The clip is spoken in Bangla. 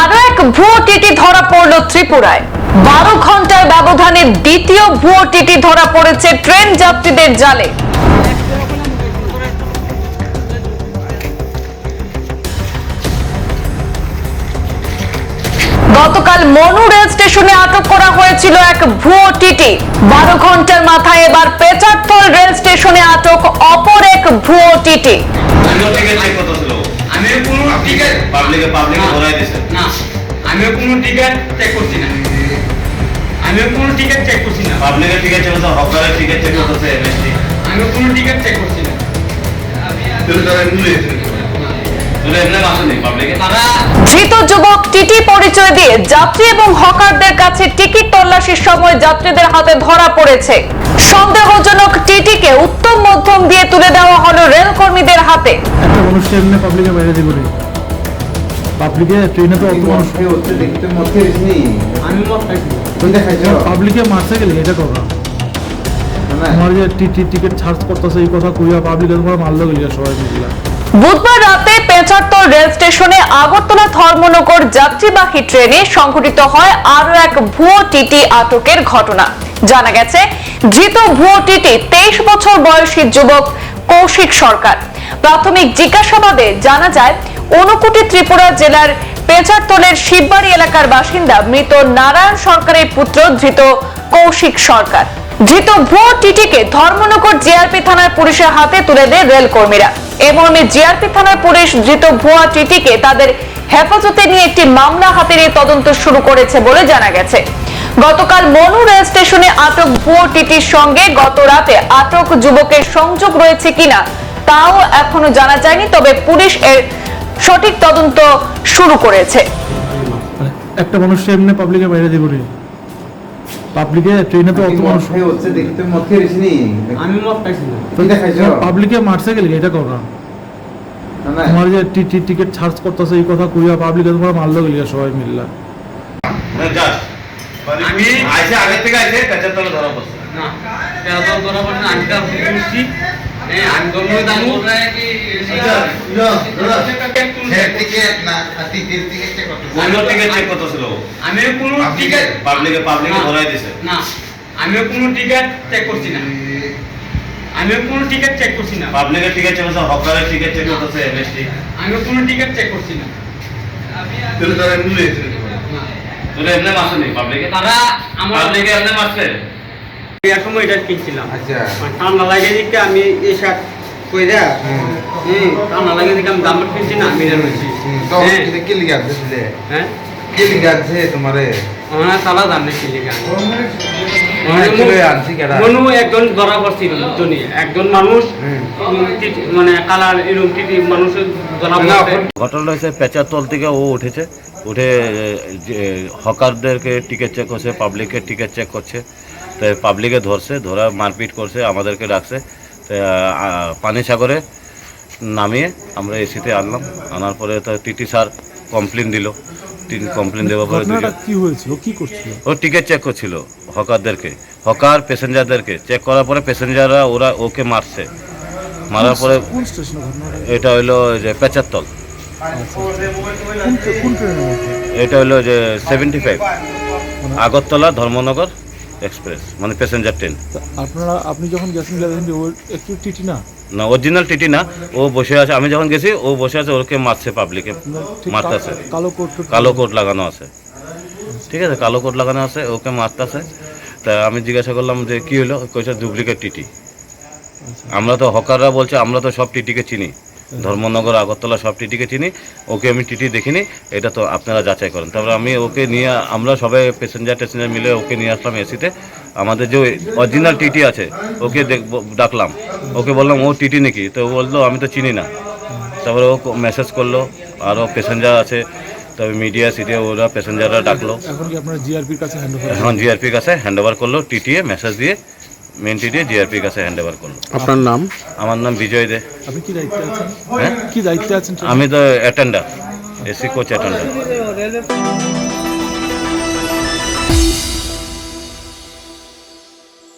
আরও এক ভুয়ো টিটি ধরা পড়ল ত্রিপুরায়। বারো ঘণ্টার ব্যবধানে দ্বিতীয় ভুয়ো টিটি ধরা পড়েছে ট্রেন যাত্রীদের জালে। গতকাল মনু রেল স্টেশনে আটক করা হয়েছিল এক ভুয়ো টিটি। বারো ঘণ্টার মাথায় এবার পেচারথল রেল স্টেশনে আটক অপর এক ভুয়ো টিটি। টিকিট পাবলিকে পাবলিকে ধরাই দিছে। না আমি কোনো টিকিট চেক করছি না। আমি কোনো টিকিট চেক করছি না। পাবলিকের টিকিট চেক করতে হকারের টিকিট চেক করতেছে এমএসটি আমি কোনো টিকিট চেক করছি না। তুলে এমনি আসেনি পাবলিকে তারা ধৃত যুবক টিটি পরিচয় দিয়ে যাত্রী এবং হকারদের কাছে টিকিট তল্লাশির সময় যাত্রীদের হাতে ধরা পড়েছে। সন্দেহজনক টিটিকে উত্তম মধ্যম দিয়ে তুলে দেওয়া হলো রেল কর্মীদের হাতে। একটা মানুষ এমনি পাবলিকে বাইরে দিব পাবলিকে ট্রেনে তো পাবলিকে মারছে গেলে এটা কথা। না তোমার যে টিকিট চার্জ করতেছে এই কথা কইয়া পাবলিকে তোমার মারলো গেলে সবাই বুধবার রাতে পেঁচারতল রেল স্টেশনে আগরতলা ধর্মনগর যাত্রীবাহী ট্রেনে সংঘটিত হয় আরও এক ভুয়ো টিটি আটকের ঘটনা। জানা গেছে ধৃত ভুয়ো টিটি তেইশ বছর বয়সী যুবক কৌশিক সরকার। প্রাথমিক জিজ্ঞাসাবাদে জানা যায় ঊনকোটি ত্রিপুরা জেলার পেঁচারতলের শিববাড়ি এলাকার বাসিন্দা মৃত নারায়ণ সরকারের পুত্র ধৃত কৌশিক সরকার। ধৃত ভুয়ো টিটিকে ধর্মনগর জিআরপি থানার পুলিশের হাতে তুলে দেয় রেল কর্মীরা এ জিআরপি থানার পুলিশ ধৃত ভুয়া টিটিকে তাদের হেফাজতে নিয়ে একটি মামলা হাতে নিয়ে তদন্ত শুরু করেছে বলে জানা গেছে। গতকাল মনু রেল স্টেশনে আটক ভুয়ো টিটির সঙ্গে গত রাতে আটক যুবকের সংযোগ রয়েছে কিনা, তাও এখনও জানা যায়নি, তবে পুলিশ এর সঠিক তদন্ত শুরু করেছে। মানে একটা মানুষ এমনি পাবলিকে বাইরে দিব পাবলিকে ট্রেনে তো অত মানুষ হচ্ছে দেখতে মধ্যে এসনি আমি মত খাইছি না। খাইছো? পাবলিকে মারছে গেলে এটা কথা না। তোমার যে টিকিট চার্জ করতেছে এই কথা কইয়া পাবলিকে তোমার মারলো গেলে সবাই মিলিয়া জাস্ট আমি আইসে আগের থেকে আইসে পেছার তলে ধরা পড়ছে। না করা পড়ছে আমি তো আমি করতেছিল আমি কোনো টিকিট পাবলিকে পাবলিকে ধরাই দিছে। না আমি কোনো টিকিট চেক করছি না। আমি কোনো টিকিট চেক করছি না। পাবলিকের টিকিট চেক করতে হকারের টিকিট চেক করতেছে এমএসটি আমি কোনো টিকিট চেক করছি না। না। তুলে এমনি আসেনি পাবলিকে তারা আমার পাবলিকে এমনি এর সময় এটা কিনছিলাম। আচ্ছা। মানে ঠান্ডা লাগে দিকে আমি এই শার্ট কইরা হুম। ঠান্ডা লাগে দিকে আমি দাম কিনছি না আমি রয়েছি। তো কি লিখা আছে হ্যাঁ। কি লিখা আছে তোমারে? আমার সালা জানে কি লিখা মানে একজন ধরা পড়ছিল একজন মানুষ কালার এরকম মানুষের ঘটনা হয়েছে পেঁচাতল থেকে ও উঠেছে। উঠে যে হকারদেরকে টিকিট চেক করছে পাবলিকের টিকিট চেক করছে। তো পাবলিকে ধরছে ধরা মারপিট করছে আমাদেরকে ডাকছে। তো পানি সাগরে নামিয়ে আমরা এসিতে আনলাম। আনার পরে তো টিটি স্যার কমপ্লেন দিল। কমপ্লেন দেওয়ার পরে ঘটনাটা দুজন- কি হয়েছিল কি করছিল? ও টিকিট চেক করছিল হকারদেরকে। হকার প্যাসেঞ্জারদেরকে চেক করার পরে প্যাসেঞ্জাররা ওরা ওকে মারছে। মারার পরে স্টেশনে ঘটনাটা? এটা হইল যে মধ্যে? এটা হইল যে seventy five Agartala Dharmanagar express মানে প্যাসেঞ্জার ট্রেন আপনারা আপনি যখন গেছেন একটু টিটি না? না অরিজিনাল টিটি না ও বসে আছে আমি যখন গেছি ও বসে আছে ওকে মারছে পাবলিকে মারতেছে। কালো কোট কালো কোট লাগানো আছে। ঠিক আছে কালো কোট লাগানো আছে ওকে মারতেছে। তা আমি জিজ্ঞাসা করলাম যে কি হলো? কইছে ডুপ্লিকেট টিটি। আমরা তো হকাররা বলছে আমরা তো সব টিটিকে চিনি। ধর্মনগর আগরতলা সব টিটিকে চিনি ওকে আমি টিটি দেখিনি এটা তো আপনারা যাচাই করেন। তারপরে আমি ওকে নিয়ে আমরা সবাই প্যাসেঞ্জার ট্যাসেঞ্জার মিলে ওকে নিয়ে আসলাম এসিতে আমাদের যে অরিজিনাল টিটি আছে ওকে ডাকলাম। ওকে বললাম ও টিটি নাকি? তো ও বলল আমি তো চিনি না। তারপরে ও মেসেজ করল আরও প্যাসেঞ্জার আছে তবে মিডিয়া সিডিয়া ওরা প্যাসেঞ্জাররা ডাকলো। এখন কি আপনারা জিআরপির কাছে হ্যান্ড জিআরপির কাছে হ্যান্ড ওভার করল টিটিএ মেসেজ দিয়ে। মেন দিয়ে জিআরপির কাছে হ্যান্ড ওভার করল। আপনার নাম? আমার নাম বিজয় দে। আপনি কি দায়িত্বে আছেন? হ্যাঁ? কি দায়িত্বে আছেন? আমি তো অ্যাটেন্ডার এসি কোচ অ্যাটেন্ডার